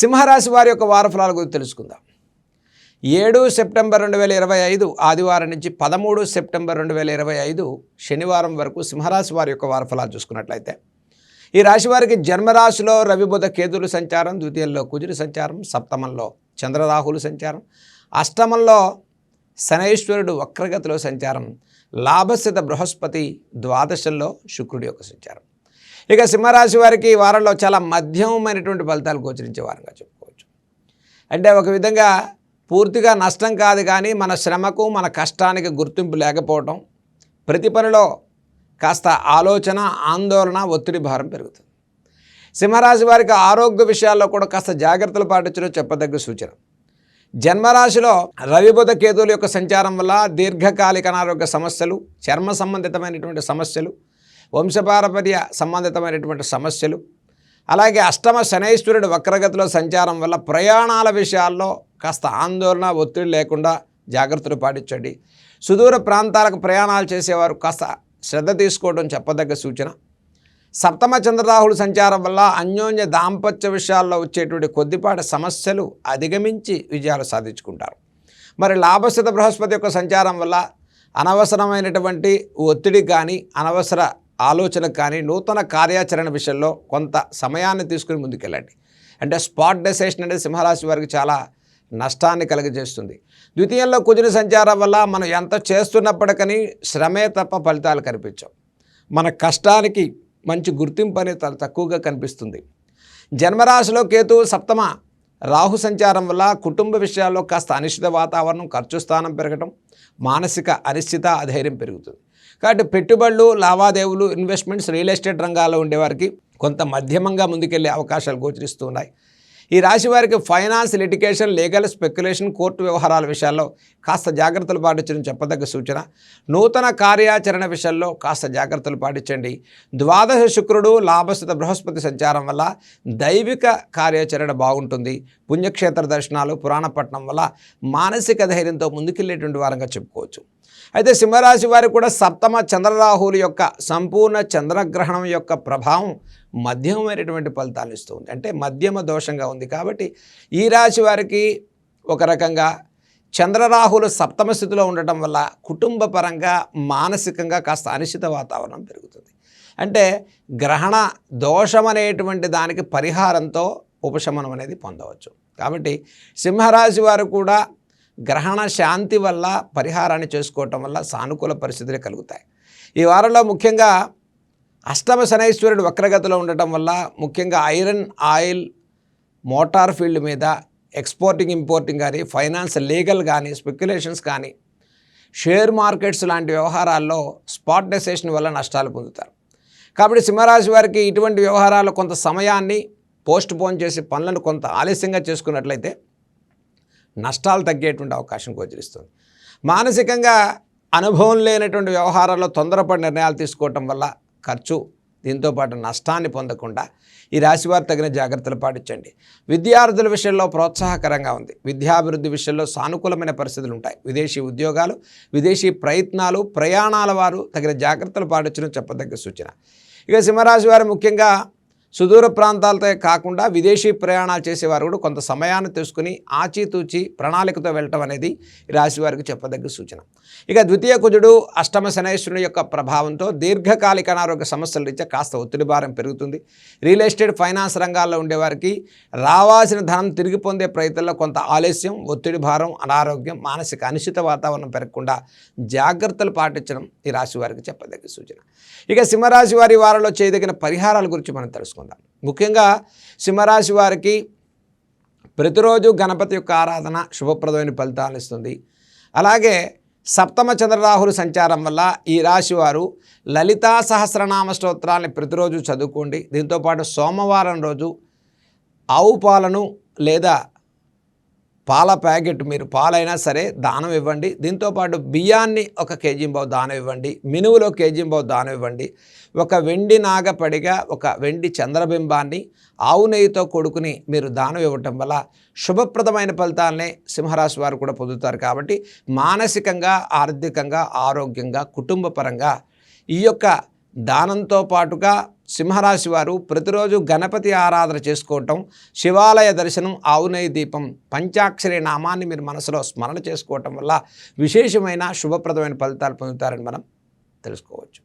సింహరాశి వారి యొక్క వారఫలాల గురించి తెలుసుకుందాం. ఏడు సెప్టెంబర్ రెండు వేల ఇరవై ఐదు ఆదివారం నుంచి పదమూడు సెప్టెంబర్ రెండు వేల ఇరవై ఐదు శనివారం వరకు సింహరాశి వారి యొక్క వారఫలాలు చూసుకున్నట్లయితే ఈ రాశి వారికి జన్మరాశిలో రవిబుధ కేతులు సంచారం ద్వితీయంలో కుజుడి సంచారం సప్తమంలో చంద్రరాహులు సంచారం అష్టమంలో శనైశ్వరుడు వక్రగతిలో సంచారం లాభస్థిత బృహస్పతి ద్వాదశంలో శుక్రుడి యొక్క సంచారం. ఇక సింహరాశి వారికి ఈ వారంలో చాలా మధ్యమైనటువంటి ఫలితాలు గోచరించే వారంగా చెప్పుకోవచ్చు. అంటే ఒక విధంగా పూర్తిగా నష్టం కాదు కానీ మన శ్రమకు మన కష్టానికి గుర్తింపు లేకపోవటం ప్రతి పనిలో కాస్త ఆలోచన ఆందోళన ఒత్తిడి భారం పెరుగుతుంది. సింహరాశి వారికి ఆరోగ్య విషయాల్లో కూడా కాస్త జాగ్రత్తలు పాటించడం చెప్పదగ్గ సూచన. జన్మరాశిలో రవిబుధ కేతువుల యొక్క సంచారం వల్ల దీర్ఘకాలిక అనారోగ్య సమస్యలు చర్మ సంబంధితమైనటువంటి సమస్యలు వంశపారపర్య సంబంధితమైనటువంటి సమస్యలు. అలాగే అష్టమ శనైశ్వరుడు వక్రగతిలో సంచారం వల్ల ప్రయాణాల విషయాల్లో కాస్త ఆందోళన ఒత్తిడి లేకుండా జాగ్రత్తలు పాటించండి. సుదూర ప్రాంతాలకు ప్రయాణాలు చేసేవారు కాస్త శ్రద్ధ తీసుకోవడం చెప్పదగ్గ సూచన. సప్తమ చంద్రరాహుడు సంచారం వల్ల అన్యోన్య దాంపత్య విషయాల్లో వచ్చేటువంటి కొద్దిపాటి సమస్యలు అధిగమించి విజయాలు సాధించుకుంటారు. మరి లాభస్థిత బృహస్పతి యొక్క సంచారం వల్ల అనవసరమైనటువంటి ఒత్తిడి కానీ అనవసర ఆలోచన కానీ నూతన కార్యాచరణ విషయంలో కొంత సమయాన్ని తీసుకుని ముందుకెళ్ళండి. అంటే స్పాట్ డెసిషన్ అనేది సింహరాశి వారికి చాలా నష్టాన్ని కలుగజేస్తుంది. ద్వితీయంలో కుదిరి సంచారం వల్ల మనం ఎంత చేస్తున్నప్పటికీ శ్రమే తప్ప ఫలితాలు కనిపించవు. మన కష్టానికి మంచి గుర్తింపు అనేది తక్కువగా కనిపిస్తుంది. జన్మరాశిలో కేతు సప్తమ రాహు సంచారం వల్ల కుటుంబ విషయాల్లో కాస్త అనిశ్చిత వాతావరణం ఖర్చు స్థానం పెరగటం మానసిక అనిశ్చిత అధైర్యం పెరుగుతుంది. కాబట్టి పెట్టుబడులు లావాదేవీలు ఇన్వెస్ట్మెంట్స్ రియల్ ఎస్టేట్ రంగాల్లో ఉండేవారికి కొంత మధ్యమంగా ముందుకెళ్ళే అవకాశాలు గోచరిస్తున్నాయి ఈ రాశి వారికి finance litigation legal speculation court వ్యవహారాల విషయాల్లో కాస్త జాగ్రత్తలు పాటించడం చెప్పదగ్గ సూచన. నూతన కార్యాచరణ విషయంలో కాస్త జాగ్రత్తలు పాటించండి. ద్వాదశ శుక్రుడు లాభస్థిత బృహస్పతి సంచారం వల్ల దైవిక కార్యాచరణ బాగుంటుంది. పుణ్యక్షేత్ర దర్శనాలు పురాణపట్నం వల్ల మానసిక ధైర్యంతో ముందుకెళ్ళేటువంటి వారంగా చెప్పుకోవచ్చు. అయితే సింహరాశి వారికి కూడా సప్తమ చంద్రరాహుల యొక్క సంపూర్ణ చంద్రగ్రహణం యొక్క ప్రభావం మధ్యమైనటువంటి ఫలితాలు ఇస్తుంది అంటే మధ్యమ దోషంగా ఉంది కాబట్టి ఈ రాశి వారికి ఒక రకంగా చంద్రరాహులు సప్తమ స్థితిలో ఉండటం వల్ల కుటుంబ పరంగా మానసికంగా కాస్త అనిశ్చిత వాతావరణం పెరుగుతుంది. అంటే గ్రహణ దోషం అనేటువంటి దానికి పరిహారంతో ఉపశమనం అనేది పొందవచ్చు. కాబట్టి సింహరాశి వారు కూడా గ్రహణ శాంతి వల్ల పరిహారాన్ని చేసుకోవటం వల్ల సానుకూల పరిస్థితులు కలుగుతాయి. ఈ వారంలో ముఖ్యంగా అష్టమ శనైశ్వరుడు వక్రగతిలో ఉండటం వల్ల ముఖ్యంగా ఐరన్ ఆయిల్ మోటార్ ఫీల్డ్ మీద ఎక్స్పోర్టింగ్ ఇంపోర్టింగ్ కానీ ఫైనాన్స్ లీగల్ కానీ స్పెక్యులేషన్స్ కానీ షేర్ మార్కెట్స్ లాంటి వ్యవహారాల్లో స్పాట్ డెసేషన్ వల్ల నష్టాలు పొందుతారు. కాబట్టి సింహరాశి వారికి ఇటువంటి వ్యవహారాలు కొంత సమయాన్ని పోస్ట్ పోన్ చేసి పనులను కొంత ఆలస్యంగా చేసుకున్నట్లయితే నష్టాలు తగ్గేటువంటి అవకాశం గోచరిస్తుంది. మానసికంగా అనుభవం లేనటువంటి వ్యవహారాల్లో తొందరపడి నిర్ణయాలు తీసుకోవటం వల్ల ఖర్చు దీంతోపాటు నష్టాన్ని పొందకుండా ఈ రాశివారు తగిన జాగ్రత్తలు పాటించండి. విద్యార్థుల విషయంలో ప్రోత్సాహకరంగా ఉంది. విద్యాభివృద్ధి విషయంలో సానుకూలమైన పరిస్థితులు ఉంటాయి. విదేశీ ఉద్యోగాలు విదేశీ ప్రయత్నాలు ప్రయాణాల వారు తగిన జాగ్రత్తలు పాటించడం చెప్పదగ్గ సూచన. ఇక సింహరాశి వారు ముఖ్యంగా సుదూర ప్రాంతాలతో కాకుండా విదేశీ ప్రయాణాలు చేసేవారు కూడా కొంత సమయాన్ని తెలుసుకుని ఆచితూచి ప్రణాళికతో వెళ్ళటం అనేది ఈ రాశి వారికి చెప్పదగ్గ సూచన. ఇక ద్వితీయ కుజుడు అష్టమ శనేశ్వరుని యొక్క ప్రభావంతో దీర్ఘకాలిక అనారోగ్య సమస్యల రీత్యా కాస్త ఒత్తిడి భారం పెరుగుతుంది. రియల్ ఎస్టేట్ ఫైనాన్స్ రంగాల్లో ఉండేవారికి రావాల్సిన ధనం తిరిగి పొందే ప్రయత్నంలో కొంత ఆలస్యం ఒత్తిడి భారం అనారోగ్యం మానసిక అనిశ్చిత వాతావరణం పెరగకుండా జాగ్రత్తలు పాటించడం ఈ రాశి వారికి చెప్పదగ్గ సూచన. ఇక సింహరాశి వారి వారిలో చేయదగిన పరిహారాల గురించి మనం తెలుసుకుందాం. ముఖ్యంగా సింహరాశి వారికి ప్రతిరోజు గణపతి యొక్క ఆరాధన శుభప్రదమైన ఫలితాలను ఇస్తుంది. అలాగే సప్తమ చంద్రరాహులు సంచారం వల్ల ఈ రాశి వారు లలితా సహస్రనామ స్తోత్రాన్ని ప్రతిరోజు చదువుకోండి. దీంతోపాటు సోమవారం రోజు ఆవు పాలను లేదా పాల ప్యాకెట్ మీరు పాలైనా సరే దానం ఇవ్వండి. దీంతోపాటు బియ్యాన్ని ఒక కేజీ బావు దానం ఇవ్వండి. మినువులో కేజీ బావు దానం ఇవ్వండి. ఒక వెండి నాగపడిగా ఒక వెండి చంద్రబింబాన్ని ఆవు నెయ్యితో కొడుకుని మీరు దానం ఇవ్వటం వల్ల శుభప్రదమైన ఫలితాలనే సింహరాశి వారు కూడా పొందుతారు. కాబట్టి మానసికంగా ఆర్థికంగా ఆరోగ్యంగా కుటుంబ పరంగా ఈ యొక్క దానంతో పాటుగా సింహరాశి వారు ప్రతిరోజు గణపతి ఆరాధన చేసుకోవటం శివాలయ దర్శనం ఆవునయ దీపం పంచాక్షరి నామాన్ని మీరు మనసులో స్మరణ చేసుకోవటం వల్ల విశేషమైన శుభప్రదమైన ఫలితాలు పొందుతారని మనం తెలుసుకోవచ్చు.